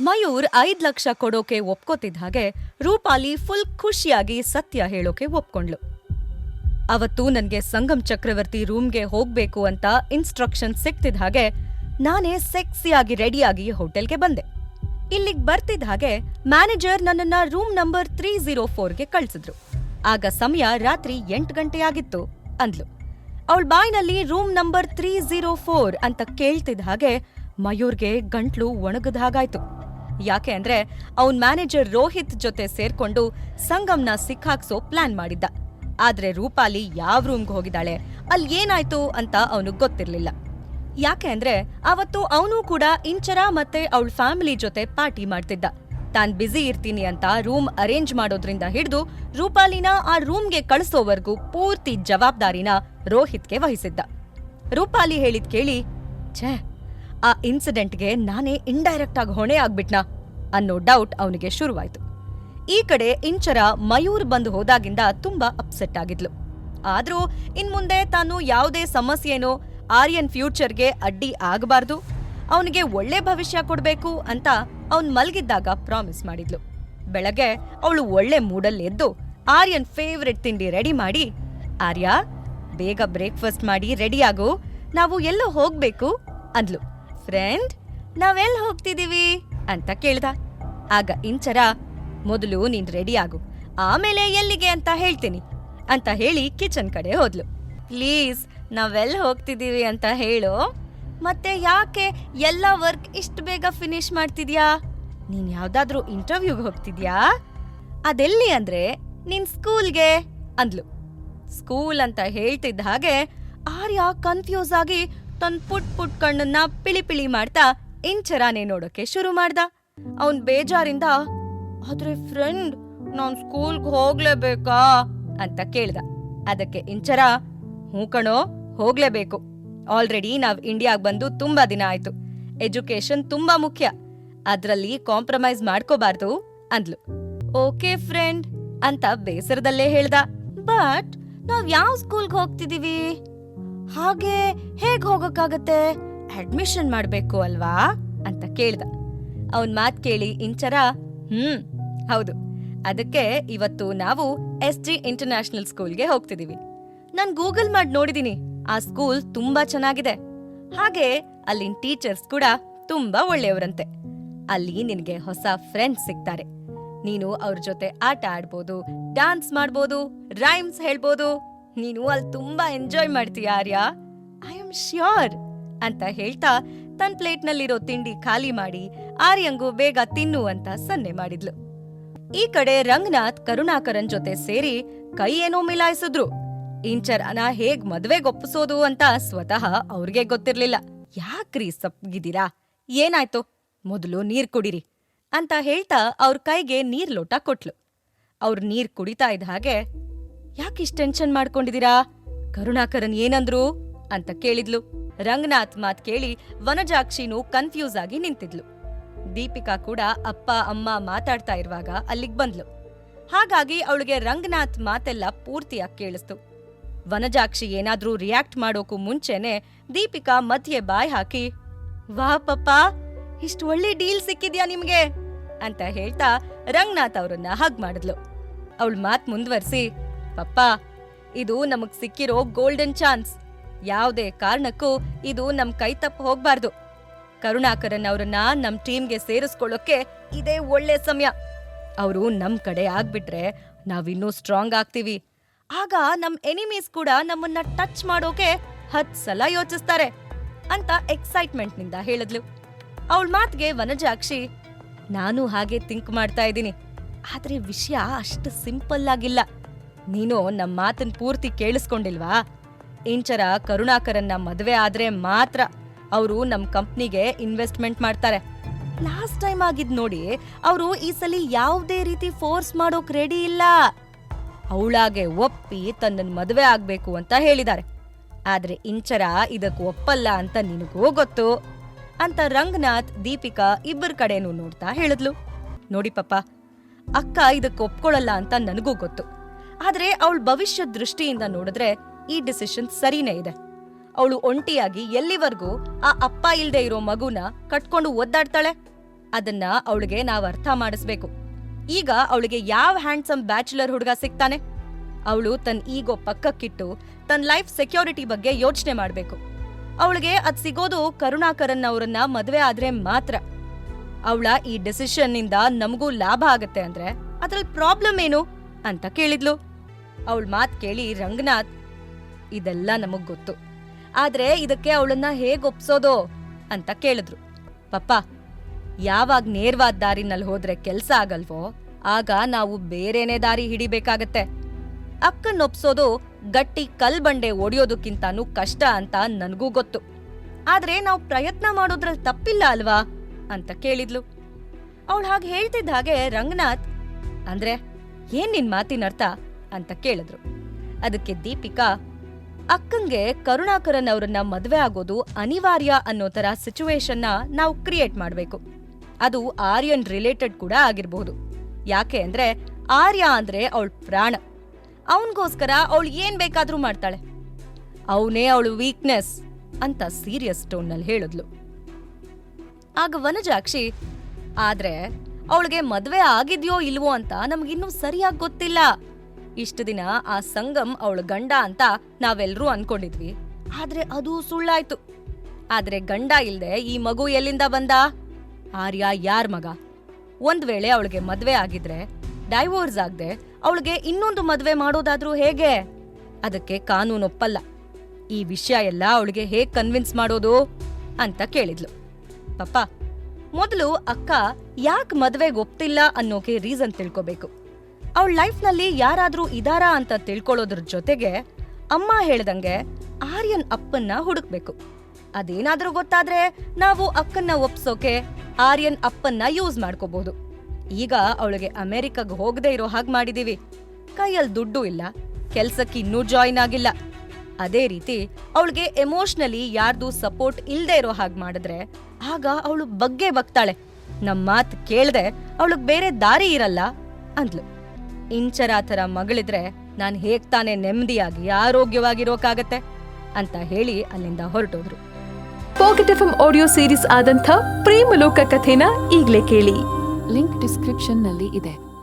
ಮಯೂರ್ ಐದ್ ಲಕ್ಷ ಕೊಡೋಕೆ ಒಪ್ಕೋತಿದ್ದ ಹಾಗೆ ರೂಪಾಲಿ ಫುಲ್ ಖುಷಿಯಾಗಿ ಸತ್ಯ ಹೇಳೋಕೆ ಒಪ್ಕೊಂಡ್ಳು. ಅವತ್ತು ನನ್ಗೆ ಸಂಗಮ್ ಚಕ್ರವರ್ತಿ ರೂಮ್ಗೆ ಹೋಗ್ಬೇಕು ಅಂತ ಇನ್ಸ್ಟ್ರಕ್ಷನ್ ಸಿಕ್ತಿದ್ದ ಹಾಗೆ ನಾನೇ ಸೆಕ್ಸಿಯಾಗಿ ರೆಡಿಯಾಗಿ ಹೋಟೆಲ್ಗೆ ಬಂದೆ. ಇಲ್ಲಿಗೆ ಬರ್ತಿದ್ದ ಹಾಗೆ ಮ್ಯಾನೇಜರ್ ನನ್ನನ್ನ ರೂಮ್ ನಂಬರ್ ತ್ರೀ ಜೀರೋ ಫೋರ್ಗೆ ಕಳ್ಸಿದ್ರು. ಆಗ ಸಮಯ ರಾತ್ರಿ ಎಂಟು ಗಂಟೆ ಆಗಿತ್ತು ಅಂದ್ಲು. ಅವಳ ಬಾಯ್ನಲ್ಲಿ room number three zero four ಅಂತ ಕೇಳ್ತಿದ್ದ ಹಾಗೆ ಮಯೂರ್ಗೆ ಗಂಟ್ಲು ಒಣಗದ ಹಾಗಾಯ್ತು. ಯಾಕೆ ಅಂದ್ರೆ ಅವನ್ ಮ್ಯಾನೇಜರ್ ರೋಹಿತ್ ಜೊತೆ ಸೇರ್ಕೊಂಡು ಸಂಗಮ್ನ ಸಿಕ್ಕಾಕ್ಸೋ ಪ್ಲಾನ್ ಮಾಡಿದ್ದ. ಆದ್ರೆ ರೂಪಾಲಿ ಯಾವ ರೂಮ್ಗೆ ಹೋಗಿದ್ದಾಳೆ, ಅಲ್ಲಿ ಏನಾಯ್ತು ಅಂತ ಅವನಿಗೆ ಗೊತ್ತಿರ್ಲಿಲ್ಲ. ಯಾಕೆ ಅಂದ್ರೆ ಅವತ್ತು ಅವನು ಕೂಡ ಇಂಚರ ಮತ್ತೆ ಅವಳ ಫ್ಯಾಮಿಲಿ ಜೊತೆ ಪಾರ್ಟಿ ಮಾಡ್ತಿದ್ದ. ತಾನ್ ಬ್ಯುಸಿ ಇರ್ತೀನಿ ಅಂತ ರೂಮ್ ಅರೇಂಜ್ ಮಾಡೋದ್ರಿಂದ ಹಿಡಿದು ರೂಪಾಲಿನ ಆ ರೂಮ್ಗೆ ಕಳಿಸೋವರೆಗೂ ಪೂರ್ತಿ ಜವಾಬ್ದಾರಿನ ರೋಹಿತ್ಗೆ ವಹಿಸಿದ್ದ. ರೂಪಾಲಿ ಹೇಳಿದ್ ಕೇಳಿ, ಛೇ ಆ ಇನ್ಸಿಡೆಂಟ್ಗೆ ನಾನೇ ಇಂಡೈರೆಕ್ಟ್ ಆಗಿ ಹೊಣೆ ಆಗ್ಬಿಟ್ನಾ ಅನ್ನೋ ಡೌಟ್ ಅವನಿಗೆ ಶುರುವಾಯ್ತು. ಈ ಕಡೆ ಇಂಚರ ಮಯೂರ್ ಬಂದು ಹೋದಾಗಿಂದ ತುಂಬಾ ಅಪ್ಸೆಟ್ ಆಗಿದ್ಲು. ಆದ್ರೂ ಇನ್ಮುಂದೆ ತಾನು ಯಾವುದೇ ಸಮಸ್ಯೆನೋ ಆರ್ಯನ್ ಫ್ಯೂಚರ್ಗೆ ಅಡ್ಡಿ ಆಗಬಾರ್ದು, ಅವನಿಗೆ ಒಳ್ಳೆ ಭವಿಷ್ಯ ಕೊಡಬೇಕು ಅಂತ ಅವನ್ ಮಲಗಿದ್ದಾಗ ಪ್ರಾಮಿಸ್ ಮಾಡಿದ್ಲು. ಬೆಳಗ್ಗೆ ಅವಳು ಒಳ್ಳೆ ಮೂಡಲ್ಲಿ ಎದ್ದು ಆರ್ಯನ್ ಫೇವ್ರೆಟ್ ತಿಂಡಿ ರೆಡಿ ಮಾಡಿ, ಆರ್ಯ, ಬೇಗ ಬ್ರೇಕ್ಫಾಸ್ಟ್ ಮಾಡಿ ರೆಡಿಯಾಗು ನಾವು ಎಲ್ಲೋ ಹೋಗ್ಬೇಕು, ಅಂದ್ಲು. ಫ್ರೆಂಡ್ ನಾವೆಲ್ ಹೋಗ್ತಿದೀವಿ? ಅಂತ ಕೇಳ್ದ. ಆಗ ಇಂಚರ, ಮೊದಲು ನೀನ್ ರೆಡಿ ಆಗು. ಆಮೇಲೆ ಎಲ್ಲಿಗೆ ಅಂತ ಹೇಳ್ತೀನಿ. ಅಂತ ಹೇಳಿ ಕಿಚನ್ ಕಡೆ ಹೋದ್ಲು. ಪ್ಲೀಸ್ ನಾವೆಲ್ ಹೋಗ್ತಿದೀವಿ ಅಂತ ಹೇಳು? ಮತ್ತೆ ಯಾಕೆ ಎಲ್ಲ ವರ್ಕ್ ಇಷ್ಟು ಬೇಗ ಫಿನಿಶ್ ಮಾಡ್ತಿದ್ಯಾ? ನೀನ್ ಯಾವ್ದಾದ್ರೂ ಇಂಟರ್ವ್ಯೂಗೆ ಹೋಗ್ತಿದ್ಯಾ? ಅದೆಲ್ಲಿ ಅಂದ್ರೆ ನಿನ್ ಸ್ಕೂಲ್ಗೆ ಅಂದ್ಲು. ಸ್ಕೂಲ್ ಅಂತ ಹೇಳ್ತಿದ್ದ ಹಾಗೆ ಆರ್ಯ ಕನ್ಫ್ಯೂಸ್ ಆಗಿ ತನ್ ಪುಟ್ ಪುಟ್ ಕಣ್ಣನ್ನ ಪಿಳಿ ಪಿಳಿ ಮಾಡ್ತಾ ಇಂಚರಾನೆ ನೋಡೋಕೆ ಶುರು ಮಾಡ್ದ. ಅವನ್ ಬೇಜಾರಿಂದ, ಆದ್ರೆ ಫ್ರೆಂಡ್ ನಾನ್ ಸ್ಕೂಲ್ಗೆ ಹೋಗ್ಲೇಬೇಕಾ? ಅಂತ ಕೇಳ್ದ. ಅದಕ್ಕೆ ಇಂಚರ, ಹ್ಞೂ ಕಣೋ, ಹೋಗ್ಲೇಬೇಕು. ಆಲ್ರೆಡಿ ನಾವ್ ಇಂಡಿಯಾಗ್ ಬಂದು ತುಂಬಾ ದಿನ ಆಯ್ತು. ಎಜುಕೇಶನ್ ತುಂಬಾ ಮುಖ್ಯ. ಅದ್ರಲ್ಲಿ ಕಾಂಪ್ರಮೈಸ್ ಮಾಡ್ಕೋಬಾರ್ದು, ಅಂದ್ಲು. ಓಕೆ ಫ್ರೆಂಡ್ ಅಂತ ಬೇಸರದಲ್ಲೇ ಹೇಳ್ದ. ಬಟ್ ನಾವ್ ಯಾವ ಸ್ಕೂಲ್ಗೆ ಹೋಗ್ತಿದೀವಿ? ಹಾಗೆ ಹೇಗ್ ಹೋಗಕ್ಕಾಗತ್ತೆ? ಅಡ್ಮಿಷನ್ ಮಾಡ್ಬೇಕು ಅಲ್ವಾ? ಅಂತ ಕೇಳ್ದ. ಅವನ್ ಮಾತ್ ಕೇಳಿ ಇಂಚರ, ಹ್ಮ್, ಹೌದು. ಅದಕ್ಕೆ ಇವತ್ತು ನಾವು ಎಸ್ ಜಿ ಇಂಟರ್ನ್ಯಾಷನಲ್ ಸ್ಕೂಲ್ಗೆ ಹೋಗ್ತಿದೀವಿ. ನಾನ್ ಗೂಗಲ್ ಮಾಡಿ ನೋಡಿದೀನಿ. ಆ ಸ್ಕೂಲ್ ತುಂಬಾ ಚೆನ್ನಾಗಿದೆ. ಹಾಗೆ ಅಲ್ಲಿನ ಟೀಚರ್ಸ್ ಕೂಡ ತುಂಬಾ ಒಳ್ಳೆಯವರಂತೆ. ಅಲ್ಲಿ ನಿನಗೆ ಹೊಸ ಫ್ರೆಂಡ್ಸ್ ಸಿಗ್ತಾರೆ. ನೀನು ಅವ್ರ ಜೊತೆ ಆಟ ಆಡ್ಬೋದು, ಡಾನ್ಸ್ ಮಾಡ್ಬೋದು, ರೈಮ್ಸ್ ಹೇಳ್ಬೋದು. ನೀನು ಅಲ್ಲಿ ತುಂಬಾ ಎಂಜಾಯ್ ಮಾಡ್ತೀಯ ಆರ್ಯ? ಐ ಆಮ್ ಶ್ಯೂರ್ ಅಂತ ಹೇಳ್ತಾ ತನ್ನ ಪ್ಲೇಟ್ನಲ್ಲಿರೋ ತಿಂಡಿ ಖಾಲಿ ಮಾಡಿ ಆರ್ಯಂಗೂ ಬೇಗ ತಿನ್ನು ಅಂತ ಸನ್ನೆ ಮಾಡಿದ್ಲು. ಈ ಕಡೆ ರಂಗನಾಥ್, ಕರುಣಾಕರನ್ ಜೊತೆ ಸೇರಿ ಕೈ ಏನೋ ಮಿಲಾಯಿಸಿದ್ರು. ಇಂಚರನ ಹೇಗ್ ಮದ್ವೆಗೊಪ್ಪಿಸೋದು ಅಂತ ಸ್ವತಃ ಅವ್ರಿಗೆ ಗೊತ್ತಿರ್ಲಿಲ್ಲ. ಯಾಕ್ರಿ ಸಪ್ಪಗಿದ್ದೀರಾ ಏನಾಯ್ತು? ಮೊದಲು ನೀರ್ ಕುಡಿರಿ ಅಂತ ಹೇಳ್ತಾ ಅವ್ರ ಕೈಗೆ ನೀರ್ ಲೋಟ ಕೊಟ್ಲು. ಅವ್ರ ನೀರ್ ಕುಡಿತಾ ಇದ್ದ ಹಾಗೆ ಯಾಕಿಷ್ಟ್ ಟೆನ್ಷನ್ ಮಾಡ್ಕೊಂಡಿದ್ದೀರಾ ಕರುಣಾಕರನ್ ಏನಂದ್ರು? ಅಂತ ಕೇಳಿದ್ಲು. ರಂಗನಾಥ್ ಮಾತ್ ಕೇಳಿ ವನಜಾಕ್ಷಿನೂ ಕನ್ಫ್ಯೂಸ್ ಆಗಿ ನಿಂತಿದ್ಲು. ದೀಪಿಕಾ ಕೂಡ ಅಪ್ಪ, ಅಮ್ಮ ಮಾತಾಡ್ತಾ ಇರುವಾಗ ಅಲ್ಲಿಗ್ ಬಂದ್ಲು. ಹಾಗಾಗಿ ಅವಳಿಗೆ ರಂಗನಾಥ್ ಮಾತೆಲ್ಲ ಪೂರ್ತಿಯಾಗಿ ಕೇಳಿಸ್ತು. ವನಜಾಕ್ಷಿ ಏನಾದ್ರೂ ರಿಯಾಕ್ಟ್ ಮಾಡೋಕು ಮುಂಚೆನೆ ದೀಪಿಕಾ ಮಧ್ಯೆ ಬಾಯ್ ಹಾಕಿ ವಾ ಪಪ್ಪ, ಇಷ್ಟು ಒಳ್ಳೆ ಡೀಲ್ ಸಿಕ್ಕಿದ್ಯಾ ನಿಮ್ಗೆ? ಅಂತ ಹೇಳ್ತಾ ರಂಗನಾಥ್ ಅವ್ರನ್ನ ಹಗ್ ಮಾಡಿದ್ಲು. ಅವಳ ಮಾತ್ ಮುಂದುವರಿಸಿ ಪಪ್ಪ, ಇದು ನಮಗ್ ಸಿಕ್ಕಿರೋ ಗೋಲ್ಡನ್ ಚಾನ್ಸ್ ಯಾವುದೇ ಕಾರಣಕ್ಕೂ ಇದು ನಮ್ ಕೈ ತಪ್ಪು ಹೋಗ್ಬಾರ್ದು. ಕರುಣಾಕರನ್ ಅವ್ರನ್ನ ನಮ್ ಟೀಮ್ಗೆ ಸೇರಿಸ್ಕೊಳ್ಳೋಕೆ ಇದೇ ಒಳ್ಳೆ ಸಮಯ. ಅವರು ನಮ್ ಕಡೆ ಆಗ್ಬಿಟ್ರೆ ನಾವಿನ್ನೂ ಸ್ಟ್ರಾಂಗ್ ಆಗ್ತೀವಿ. ಆಗ ನಮ್ ಎನಿಮೀಸ್ ಕೂಡ ನಮ್ಮನ್ನ ಟಚ್ ಮಾಡೋಕೆ ಹತ್ ಸಲ ಯೋಚಿಸ್ತಾರೆ ಅಂತ ಎಕ್ಸೈಟ್ಮೆಂಟ್ನಿಂದ ಹೇಳಿದ್ಲು. ಅವಳ ಮಾತ್ಗೆ ವನಜಾಕ್ಷಿ, ನಾನು ಹಾಗೆ ಥಿಂಕ್ ಮಾಡ್ತಾ ಇದ್ದೀನಿ. ಆದ್ರೆ ವಿಷಯ ಅಷ್ಟು ಸಿಂಪಲ್ ಆಗಿಲ್ಲ. ನೀನು ನಮ್ಮ ಮಾತನ್ ಪೂರ್ತಿ ಕೇಳಿಸ್ಕೊಂಡಿಲ್ವಾ? ಇಂಚರ ಕರುಣಾಕರನ್ನ ಮದುವೆ ಆದ್ರೆ ಮಾತ್ರ ಅವರು ನಮ್ಮ ಕಂಪ್ನಿಗೆ ಇನ್ವೆಸ್ಟ್ಮೆಂಟ್ ಮಾಡ್ತಾರೆ. ಲಾಸ್ಟ್ ಟೈಮ್ ಆಗಿದ್ ನೋಡಿ ಅವರು ಈ ಸಲ ಯಾವುದೇ ರೀತಿ ಫೋರ್ಸ್ ಮಾಡೋಕ್ ರೆಡಿ ಇಲ್ಲ. ಅವಳಾಗೆ ಒಪ್ಪಿ ತನ್ನನ್ನು ಮದುವೆ ಆಗ್ಬೇಕು ಅಂತ ಹೇಳಿದ್ದಾರೆ. ಆದ್ರೆ ಇಂಚರ ಇದಕ್ಕೆ ಒಪ್ಪಲ್ಲ ಅಂತ ನಿನಗೂ ಗೊತ್ತು. ಅಂತ ರಂಗನಾಥ್, ದೀಪಿಕಾ ಇಬ್ಬರ ಕಡೆನೂ ನೋಡ್ತಾ ಹೇಳಿದ್ಲು. ನೋಡಿ ಪಪ್ಪ, ಅಕ್ಕ ಇದಕ್ಕೆ ಒಪ್ಕೊಳ್ಳಲ್ಲ ಅಂತ ನನಗೂ ಗೊತ್ತು. ಆದ್ರೆ ಅವಳ ಭವಿಷ್ಯ ದೃಷ್ಟಿಯಿಂದ ನೋಡಿದ್ರೆ ಈ ಡಿಸಿಷನ್ ಸರಿನೇ ಇದೆ. ಅವಳು ಒಂಟಿಯಾಗಿ ಎಲ್ಲಿವರೆಗೂ ಆ ಅಪ್ಪ ಇಲ್ಲದೆ ಇರೋ ಮಗುನ ಕಟ್ಕೊಂಡು ಒದ್ದಾಡ್ತಾಳೆ? ಅದನ್ನ ಅವಳಿಗೆ ನಾವ್ ಅರ್ಥ ಮಾಡಿಸ್ಬೇಕು. ಈಗ ಅವಳಿಗೆ ಯಾವ ಹ್ಯಾಂಡ್ಸಮ್ ಬ್ಯಾಚುಲರ್ ಹುಡುಗ ಸಿಗ್ತಾನೆ? ಅವಳು ತನ್ನ ಈಗೋ ಪಕ್ಕಕ್ಕಿಟ್ಟು ತನ್ನ ಲೈಫ್ ಸೆಕ್ಯೂರಿಟಿ ಬಗ್ಗೆ ಯೋಚನೆ ಮಾಡ್ಬೇಕು. ಅವಳಿಗೆ ಅದ್ ಸಿಗೋದು ಕರುಣಾಕರನ್ ಅವರನ್ನ ಮದ್ವೆ ಆದ್ರೆ ಮಾತ್ರ. ಅವಳ ಈ ಡಿಸಿಷನ್ನಿಂದ ನಮಗೂ ಲಾಭ ಆಗತ್ತೆ ಅಂದ್ರೆ ಅದ್ರಲ್ಲಿ ಪ್ರಾಬ್ಲಮ್ ಏನು? ಅಂತ ಕೇಳಿದ್ಲು. ಅವಳ ಮಾತ್ ಕೇಳಿ ರಂಗನಾಥ್, ಇದೆಲ್ಲ ನಮಗ್ ಗೊತ್ತು. ಆದ್ರೆ ಇದಕ್ಕೆ ಅವಳನ್ನ ಹೇಗ್ ಒಪ್ಸೋದು? ಅಂತ ಕೇಳಿದ್ರು. ಪಪ್ಪ, ಯಾವಾಗ ನೇರವಾದ ದಾರಿನಲ್ಲಿ ಹೋದ್ರೆ ಕೆಲ್ಸ ಆಗಲ್ವೋ, ಆಗ ನಾವು ಬೇರೆನೇ ದಾರಿ ಹಿಡಿಬೇಕಾಗತ್ತೆ. ಅಕ್ಕನ್ ಒಪ್ಸೋದು ಗಟ್ಟಿ ಕಲ್ ಬಂಡೆ ಒಡೆಯೋದಕ್ಕಿಂತಾನೂ ಕಷ್ಟ ಅಂತ ನನಗೂ ಗೊತ್ತು. ಆದ್ರೆ ನಾವು ಪ್ರಯತ್ನ ಮಾಡೋದ್ರಲ್ಲಿ ತಪ್ಪಿಲ್ಲ ಅಲ್ವಾ? ಅಂತ ಕೇಳಿದ್ಲು. ಅವಳು ಹಾಗೆ ಹೇಳ್ತಿದ್ದ ಹಾಗೆ ರಂಗನಾಥ್, ಅಂದ್ರೆ ಏನ್ ನಿನ್ ಮಾತಿನ ಅರ್ಥ? ಅಂತ ಕೇಳಿದ್ರು. ಅದಕ್ಕೆ ದೀಪಿಕಾ, ಅಕ್ಕಂಗೆ ಕರುಣಾಕರನ್ ಅವರನ್ನ ಮದುವೆ ಆಗೋದು ಅನಿವಾರ್ಯ ಅನ್ನೋ ತರ ಸಿಚುವೇಶನ್ನ ನಾವು ಕ್ರಿಯೇಟ್ ಮಾಡಬೇಕು. ಅದು ಆರ್ಯನ್ ರಿಲೇಟೆಡ್ ಕೂಡ ಆಗಿರ್ಬಹುದು ಯಾಕೆ ಅಂದ್ರೆ ಆರ್ಯ ಅಂದ್ರೆ ಅವಳ ಪ್ರಾಣ. ಅವನಿಗೋಸ್ಕರ ಅವಳು ಏನ್ ಬೇಕಾದ್ರೂ ಮಾಡ್ತಾಳೆ. ಅವನೇ ಅವಳು ವೀಕ್ನೆಸ್ ಅಂತ ಸೀರಿಯಸ್ ಟೋನ್ನಲ್ಲಿ ಹೇಳಿದ್ಲು. ಆಗ ವನಜಾಕ್ಷಿ, ಆದ್ರೆ ಅವಳಿಗೆ ಮದ್ವೆ ಆಗಿದ್ಯೋ ಇಲ್ವೋ ಅಂತ ನಮಗಿನ್ನೂ ಸರಿಯಾಗಿ ಗೊತ್ತಿಲ್ಲ. ಇಷ್ಟು ದಿನ ಆ ಸಂಗಮ್ ಅವಳ ಗಂಡ ಅಂತ ನಾವೆಲ್ಲರೂ ಅನ್ಕೊಂಡಿದ್ವಿ. ಆದ್ರೆ ಅದು ಸುಳ್ಳಾಯ್ತು. ಆದ್ರೆ ಗಂಡ ಇಲ್ದೆ ಈ ಮಗು ಎಲ್ಲಿಂದ ಬಂದ? ಆರ್ಯ ಯಾರ್ ಮಗ? ಒಂದ್ ವೇಳೆ ಅವಳಿಗೆ ಮದ್ವೆ ಆಗಿದ್ರೆ, ಡೈವೋರ್ಸ್ ಆಗದೆ ಅವಳಿಗೆ ಇನ್ನೊಂದು ಮದ್ವೆ ಮಾಡೋದಾದ್ರೂ ಹೇಗೆ? ಅದಕ್ಕೆ ಕಾನೂನು ಒಪ್ಪಲ್ಲ ಈ ವಿಷಯ ಎಲ್ಲ ಅವಳಿಗೆ ಹೇಗ್ ಕನ್ವಿನ್ಸ್ ಮಾಡೋದು? ಅಂತ ಕೇಳಿದ್ಲು. ಪಪ್ಪ ಮೊದಲು ಅಕ್ಕ ಯಾಕೆ ಮದುವೆಗೆ ಒಪ್ತಿಲ್ಲ ಅನ್ನೋಕೆ ರೀಸನ್ ತಿಳ್ಕೊಬೇಕು. ಅವಳ ಲೈಫ್ನಲ್ಲಿ ಯಾರಾದರೂ ಇದಾರಾ ಅಂತ ತಿಳ್ಕೊಳ್ಳೋದ್ರ ಜೊತೆಗೆ ಅಮ್ಮ ಹೇಳ್ದಂಗೆ ಆರ್ಯನ್ ಅಪ್ಪನ್ನ ಹುಡುಕ್ಬೇಕು. ಅದೇನಾದ್ರೂ ಗೊತ್ತಾದ್ರೆ ನಾವು ಅಕ್ಕನ್ನ ಒಪ್ಸೋಕೆ ಆರ್ಯನ್ ಅಪ್ಪನ್ನ ಯೂಸ್ ಮಾಡ್ಕೋಬಹುದು ಈಗ ಅವಳಿಗೆ ಅಮೆರಿಕಾಗ್ ಹೋಗದೆ ಇರೋ ಹಾಗೆ ಮಾಡಿದೀವಿ. ಕೈಯಲ್ಲಿ ದುಡ್ಡು ಇಲ್ಲ ಕೆಲ್ಸಕ್ಕೆ ಇನ್ನೂ ಜಾಯಿನ್ ಆಗಿಲ್ಲ. ಅದೇ ರೀತಿ ಅವಳಿಗೆ ಎಮೋಷ್ನಲಿ ಯಾರ್ದು ಸಪೋರ್ಟ್ ಇಲ್ಲದೆ ಇರೋ ಹಾಗೆ ಮಾಡಿದ್ರೆ ಆಗ ಅವಳು ಬಗ್ಗೆ ಬಗ್ತಾಳೆ. ನಮ್ಮ ಮಾತ್ ಕೇಳ್ದೆ ಅವಳಿಗೆ ಬೇರೆ ದಾರಿ ಇರಲ್ಲ ಅಂದ್ಲು. ಇಂಚರ ಥರ ಮಗಳಿದ್ರೆ ನಾನ್ ಹೇಗ್ ತಾನೇ ನೆಮ್ಮದಿಯಾಗಿ ಆರೋಗ್ಯವಾಗಿರೋಕಾಗತ್ತೆ ಅಂತ ಹೇಳಿ ಅಲ್ಲಿಂದ ಹೊರಟೋದ್ರು. ಪಾಕೆಟ್ ಎಫ್ ಆಡಿಯೋ ಸೀರೀಸ್ ಆದಂಥ ಪ್ರೇಮಲೋಕ ಕಥೆನ ಈಗ್ಲೇ ಕೇಳಿ. ಲಿಂಕ್ ಡಿಸ್ಕ್ರಿಪ್ಷನ್ನಲ್ಲಿ ಇದೆ.